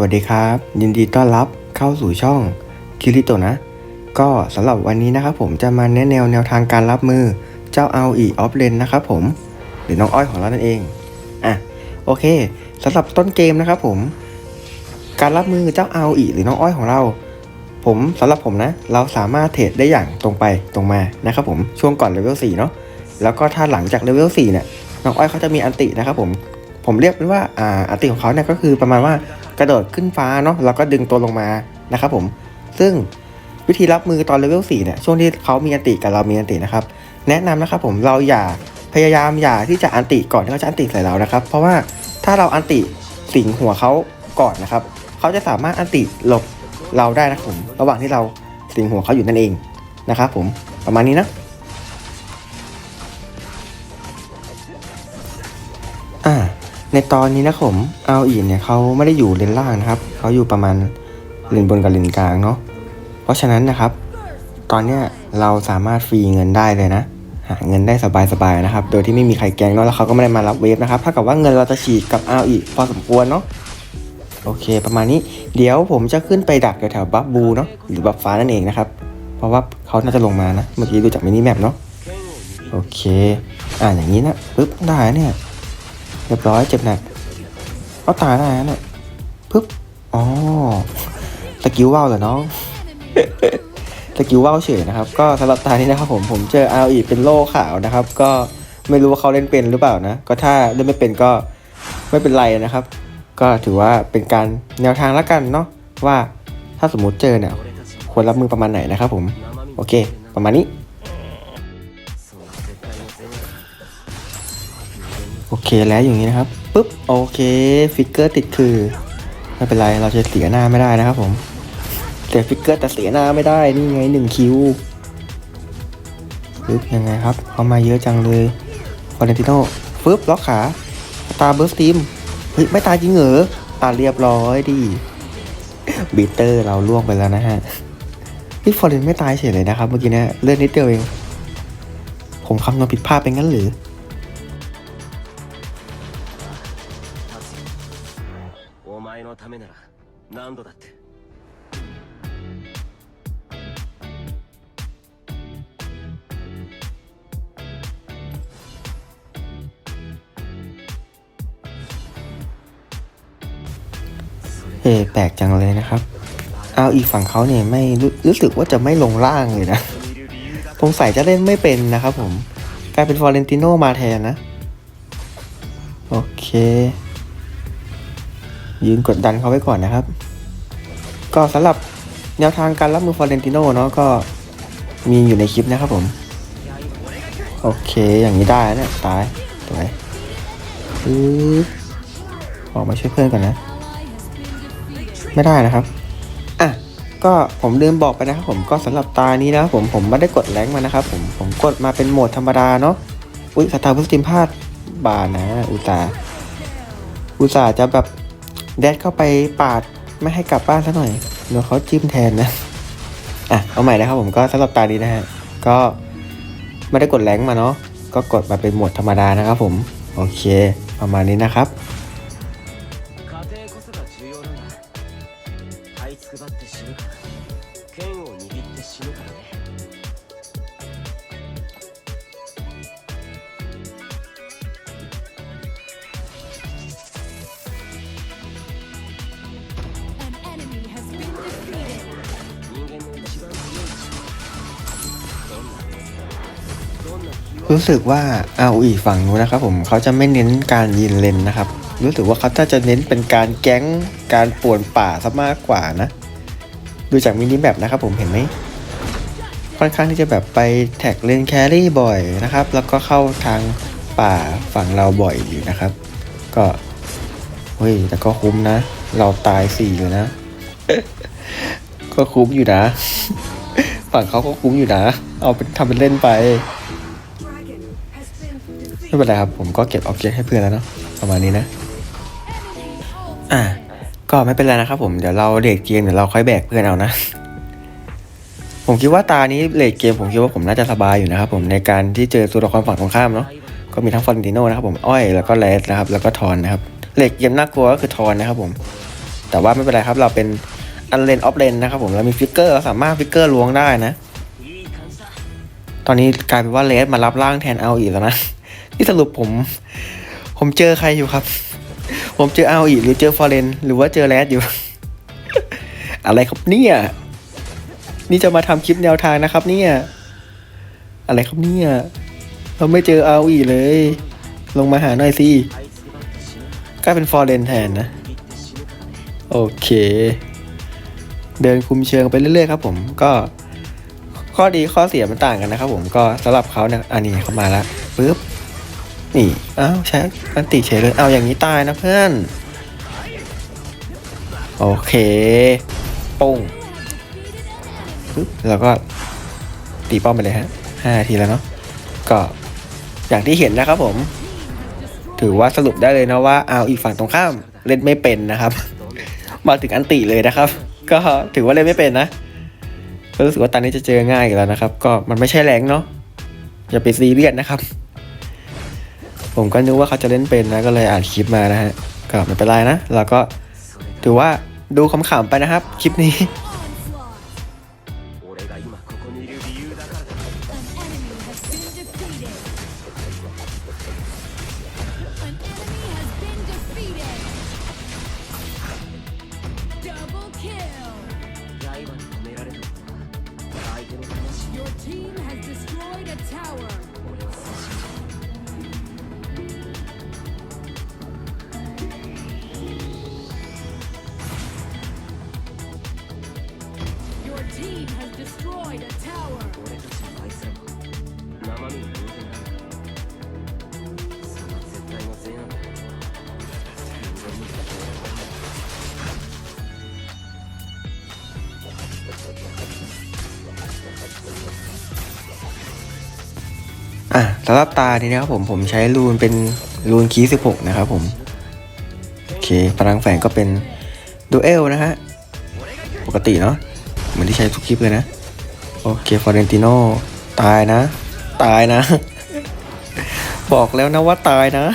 วัสดีครับ ยินดีต้อนรับเข้าสู่ช่องคิริโตนะ ก็สำหรับวันนี้นะครับผมจะมาแนะแนวแนวทางการรับมือเจ้าเอาอีออฟเลนนะครับผมหรือน้องอ้อยของเรานั่นเองอะโอเคสำหรับต้นเกมนะครับผม การรับมือเจ้าเอาอีหรือน้องอ้อยของเรา ผมสำหรับผมนะ เราสามารถเทรดได้อย่างตรงไปตรงมานะครับผมช่วงก่อนเลเวล4เนาะแล้วก็ถ้าหลังจากเลเวล4เนี่ยน้องอ้อยเขาจะมีอันตินะครับผม ผมเรียกเป็นว่าอ่าอัติของเขาเนี่ยก็คือประมาณว่ากระโดดขึ้นฟ้าเนาะแล้วก็ดึงตัวลงมานะครับผม ซึ่งวิธีรับมือตอนเลเวล4เนี่ยช่วงที่เขามีอันติกับเรามีอันตินะครับ แนะนำนะครับผมเราอย่าพยายามอย่าที่จะอันติก่อนที่เขาจะอันติใส่เรานะครับ เพราะว่าถ้าเราอันติสิงหัวเขาก่อนนะครับ เขาจะสามารถอันติหลบเราได้นะครับผม ระหว่างที่เราสิงหัวเขาอยู่นั่นเองนะครับผมประมาณนี้นะ ในตอนนี้นะผมเอาอีเนี่ยเขาไม่ได้อยู่เลนล่างนะครับเขาอยู่ประมาณเลนบนกับเลนกลางเนาะเพราะฉะนั้นนะครับ ตอนเนี้ยเราสามารถฟรีเงินได้เลยนะ หาเงินได้สบายๆนะครับ โดยที่ไม่มีใครแกงเนาะแล้วเขาก็ไม่ได้มารับเวฟนะครับถ้ากับว่าเงินเราจะฉีกกับเอาอีพอสมควรเนาะโอเค ประมาณนี้เดี๋ยวผมจะขึ้นไปดักแถวๆบัฟบูเนาะหรือบัฟฟ้านั่นเองนะครับเพราะว่าเขาน่าจะลงมานะ เมื่อกี้ดูจากมินิแมปเนาะโอเค อ่าอย่างนี้นะปึ๊บได้เนี่ย เรียบร้อยเจ็บหนักเอาตายได้นะเนี่ยปึ๊บอ๋อสกิลว่าวเหรอน้องสกิลว่าวเฉยนะครับ ก็สำหรับตานี้นะครับผมผมเจออาอีเป็นโล่ขาวนะครับ ก็ไม่รู้ว่าเขาเล่นเป็นหรือเปล่านะ ก็ถ้าเล่นไม่เป็นก็ไม่เป็นไรนะครับ ก็ถือว่าเป็นการแนวทางละกันเนาะว่าถ้าสมมุติเจอเนี่ยควรรับมือประมาณไหนนะครับผม โอเค ประมาณนี้ โอเคแล้วอย่างนี้นะครับปุ๊บโอเคฟิกเกอร์ติดคือไม่เป็นไรเราจะเสียหน้าไม่ได้นะครับผมเสียฟิกเกอร์แต่เสียหน้าไม่ได้นี่ไงหนึ่งคิวปึ๊บยังไงครับเขามาเยอะจังเลยฟอเรนติโน่ฟึบล็อกขาตาเบิร์สตีมเฮ้ยไม่ตายจริงเหรออ่าเรียบร้อยดิบีเตอร์เราล่วงไปแล้วนะฮะพี่ฟอร์เรนไม่ตายเฉยเลยนะครับเมื่อกี้นะเลือดนิดเดียวเอง ผมคำนวณผิดพลาดไปงั้นหรือ 何度だって เอแปลกจังเลยนะครับ เอาอีกฝั่งเขาเนี่ยไม่รู้รู้สึกว่าจะไม่ลงล่างเลยนะสงสัยจะเล่นไม่เป็นนะครับผม กลายเป็นฟอเรนติโนมาแทนนะ โอเค ยืนกดดันเขาไว้ก่อนนะครับ ก็สำหรับแนวทางการรับมือฟอเรนติโนเนาะก็มีอยู่ในคลิปนะครับผม โอเคอย่างนี้ได้เนี่ยตายสวยออกมาช่วยเพื่อนก่อนนะ ไม่ได้นะครับอะก็ผมลืมบอกไปนะครับผมก็สำหรับตานี้นะครับผมผมไม่ได้กดแรงมานะครับผมผมกดมาเป็นโหมดธรรมดาเนาะอุ้ยสตาร์พุสติมพลาดบานะอุตส่าอุตส่าจะแบบแดดเข้าไปปาดไม่ให้กลับบ้านซะหน่อย เดี๋ยวเขาจิ้มแทนนะ อะ เอาใหม่นะครับผมก็สำหรับตานี้นะฮะ ก็ไม่ได้กดแรงมาเนาะ ก็กดมาเป็นหมวดธรรมดานะครับผม โอเค ประมาณนี้นะครับ รู้สึกว่าเอาอีฝั่งนู้นนะครับผมเขาจะไม่เน้นการยินเลนนะครับ รู้สึกว่าเขาถ้าจะเน้นเป็นการแก๊งการป่วนป่าซะมากกว่านะ ดูจากมินิแบบนะครับผมเห็นไหมค่อนข้างที่จะแบบไปแท็กเลนแครี่บ่อยนะครับ แล้วก็เข้าทางป่าฝั่งเราบ่อยอยู่นะครับ ก็เฮ้ยแต่ก็คุ้มนะ เราตายสี่อยู่นะ ก็คุ้มอยู่นะ ฝั่งเขาก็คุ้มอยู่นะ เอาเป็นทำเป็นเล่นไป ไม่เป็นไรครับ ผมก็เก็บออบเจกต์ให้เพื่อนแล้วเนาะประมาณนี้นะ อะก็ไม่เป็นไรนะครับผมเดี๋ยวเราเลดเกมเดี๋ยวเราค่อยแบกเพื่อนเอานะ ผมคิดว่าตานี้เลดเกมผมคิดว่าผมน่าจะสบายอยู่นะครับผมในการที่เจอตัวละครฝั่งตรงข้ามเนาะก็มีทั้งฟอนติโนนะครับผมอ้อยแล้วก็แรดนะครับ แล้วก็ทอนนะครับเลดเกมน่ากลัวก็คือทอนนะครับผม แต่ว่าไม่เป็นไรครับเราเป็นอันเลนออฟเลนนะครับผมเรามีฟิกเกอร์เราสามารถฟิกเกอร์ล้วงได้นะ ตอนนี้กลายเป็นว่าเลดมารับร่างแทนเอาอีกแล้วนะ ที่สรุปผม ผมเจอใครอยู่ครับ ผมเจอเอาอีหรือเจอฟอร์เรนหรือว่าเจอแรดอยู่ อะไรครับเนี่ยนี่จะมาทำคลิปแนวทางนะครับ เนี่ย อะไรครับเนี่ย เราไม่เจอเอาอีเลย ลงมาหาหน่อยสิกลายเป็นฟอร์เรนแทนนะ โอเค เดินคุมเชิงไปเรื่อยๆครับผมก็ข้อดีข้อเสียมันต่างกันนะครับผมก็สำหรับเขาเนี่ยอันนี้เขามาแล้วปึ๊บ นี่อ้าวใช้อันติเฉยเลยเอาอย่างนี้ตายนะเพื่อน โอเคปุ้งปึ๊บแล้วก็ตีป้อมไปเลยฮะห้านาทีแล้วเนาะก็อย่างที่เห็นนะครับผม ถือว่าสรุปได้เลยนะว่าเอาอีกฝั่งตรงข้ามเล่นไม่เป็นนะครับ มาถึงอันติเลยนะครับ ก็ถือว่าเล่นไม่เป็นนะก็รู้สึกว่าตอนนี้จะเจอง่ายอีกแล้วนะครับ ก็มันไม่ใช่แรงเนาะอย่าไปซีเรียสนะครับ ผมก็นึกว่าเขาจะเล่นเป็นนะก็เลยอ่านคลิปมานะฮะก็ไม่เป็นไรนะเราก็ それ ถือว่าดูขำๆไปนะครับ คลิปนี้ Onslaught. 俺が今ここにいる理 สำหรับตานี้นะครับผมผมใช้รูนเป็นรูนคีย์16นะครับผมโอเคพลังแฝงก็เป็นดูเอลนะฮะปกติเนาะเหมือนที่ใช้ทุกคลิปเลยนะ โอเคฟอเรนติโนตายนะ ตายนะ บอกแล้วนะว่าตายนะ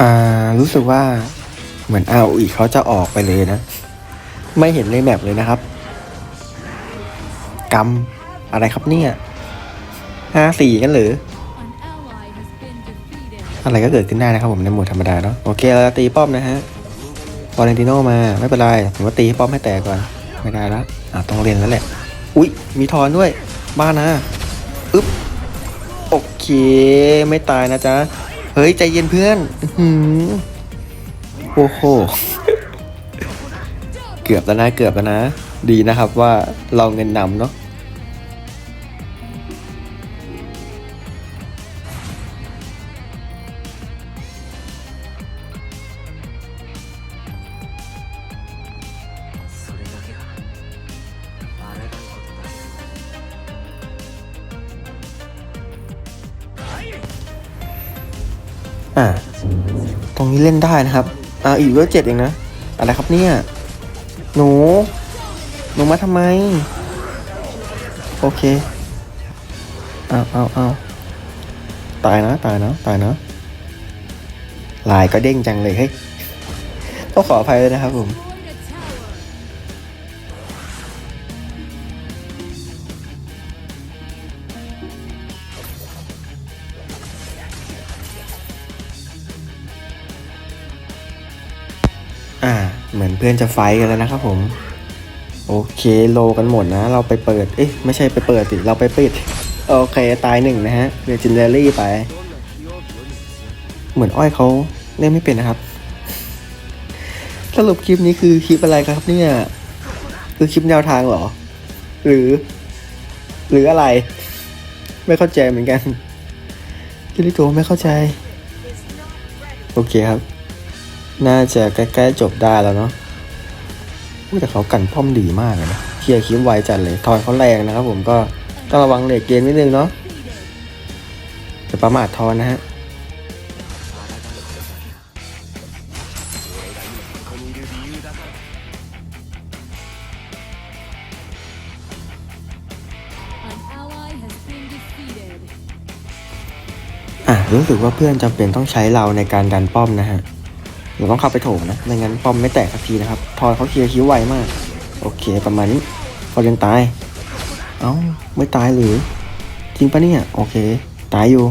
อ่ารู้สึกว่าเหมือนเอาอีกเขาจะออกไปเลยนะ ไม่เห็นในแมปเลยนะครับกำอะไรครับเนี่ยห้าสี่กันหรือ อะไรก็เกิดขึ้นได้นะครับผมในหมวดธรรมดาเนาะโอเคเราตีป้อมนะฮะฟอเรนติโนมาไม่เป็นไรผมว่าตีป้อมให้แตกก่อนไม่ได้ละอ่าต้องเรียนแล้วแหละ อุ๊ย มีทอนด้วย บ้านะ อึ๊บ โอเค ไม่ตายนะจ๊ะ เฮ้ย ใจเย็นเพื่อนหือโอ้โห เกือบแล้วนะ เกือบแล้วนะ ดีนะครับว่าเราเงินนำเนาะ อ่า ตรงนี้เล่นได้นะครับ อ่า อีกเวลเจ็ดเองนะ อะไรครับเนี่ย หนู หนูมาทำไม โอเคเอาเอาเอาตายนะ ตายนะ ตายนะ ลายก็เด้งจังเลยเฮ้ยต้องขออภัยเลยนะครับผม พื่อนจะไฟกันแล้วนะครับผมโอเคโลกันหมดนะ เราไปเปิด เอ๊ะไม่ใช่ไปเปิดสิเราไปปิด โอเค ตายหนึ่งนะฮะเรจินเดอรี่ไป เหมือนอ้อยเขาเล่นไม่เป็นนะครับ สรุปคลิปนี้คือคลิปอะไรครับเนี่ย คือคลิปแนวทางเหรอ หรือ หรืออะไร ไม่เข้าใจเหมือนกันกิริโตไม่เข้าใจ โอเคครับ น่าจะใกล้ๆจบได้แล้วเนาะ แต่เขากันป้อมดีมากเลยนะเคลียร์คิปไวจัดเลยทอยเขาแรงนะครับผมก็ต้องระวังเลกเกมนิดนึงเนาะจะประมาททอนนะฮะรู้สึกว่าเพื่อนจำเป็นต้องใช้เราในการดันป้อมนะฮะ เราต้องเข้าไปโถมนะ ไม่งั้นป้อมไม่แตกสักทีนะครับ ทอยเขาเคลียร์คิ้วไวมาก โอเคประมาณนี้ฟอร์เรนตาย เอ้า ไม่ตายหรือ จริงปะเนี่ย โอเค ตายอยู่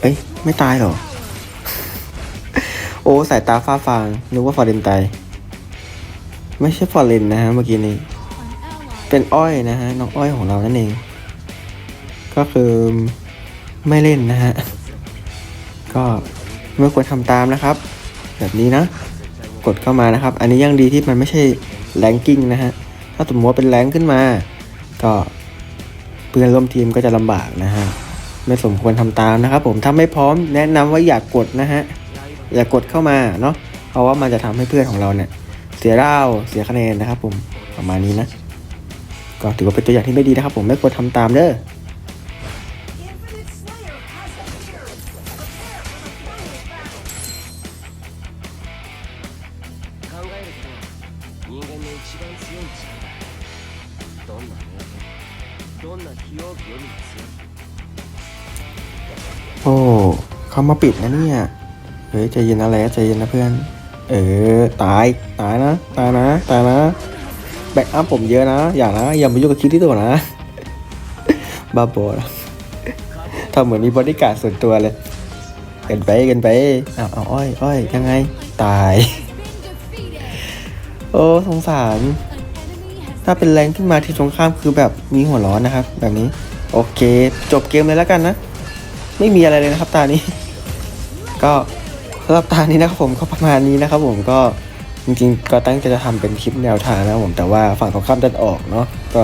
เอ้ย ไม่ตายหรอ โอ้ สายตาฟ้าฟาง นึกว่าฟอร์เรนตาย ไม่ใช่ฟอร์เรนนะฮะเมื่อกี้นี้ เป็นอ้อยนะฮะ น้องอ้อยของเรานั่นเอง ก็คือไม่เล่นนะฮะ ก็ ไม่ควรทำตามนะครับ แบบนี้นะ กดเข้ามานะครับ อันนี้ยังดีที่มันไม่ใช่แรงกิ้งนะฮะถ้าสมมติว่าเป็นแรงขึ้นมา ก็เพื่อนร่วมทีมก็จะลำบากนะฮะไม่สมควรทำตามนะครับ ผมถ้าไม่พร้อมแนะนำว่าอย่ากกดนะฮะอย่ากกดเข้ามาเนาะเพราะว่ามันจะทำให้เพื่อนของเราเนี่ย เสียดาวเสียคะแนนนะครับ ผมประมาณนี้นะก็ถือว่าเป็นตัวอย่างที่ไม่ดีนะครับ ผมไม่ควรทำตามเด้อ เขามาปิดนะเนี่ยเฮ้ยใจเย็นนะแล้วใจเย็นนะเพื่อน เออตายตายนะตายนะตายนะแบ็กอัพผมเยอะนะ อย่านะอย่ามายุ่งกับคิดที่ตัวนะบ้าบอทำเหมือนมีบริการดส่วนตัวเลยกินไปกินไปเอาเอาอ้อยอ้อยยังไง ตาย โอ้สงสาร ถ้าเป็นแรงขึ้นมาที่ตรงข้ามคือแบบมีหัวร้อนนะครับ แบบนี้ โอเค จบเกมเลยแล้วกันนะ ไม่มีอะไรเลยนะครับตานี้ ก็สำหรับตานี้นะครับผมก็ประมาณนี้นะครับผมก็จริงๆ ก็ตั้งใจจะทำเป็นคลิปแนวทางนะผมแต่ว่าฝั่งของข้ามดันออกเนาะก็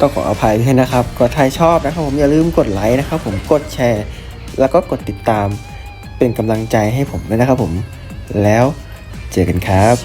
ต้องขออภัยด้วยนะครับ ก็ถ้าชอบนะครับผมอย่าลืมกดไลค์นะครับผมกดแชร์ แล้วก็กดติดตามเป็นกำลังใจให้ผมด้วยนะครับผมแล้วเจอกันครับ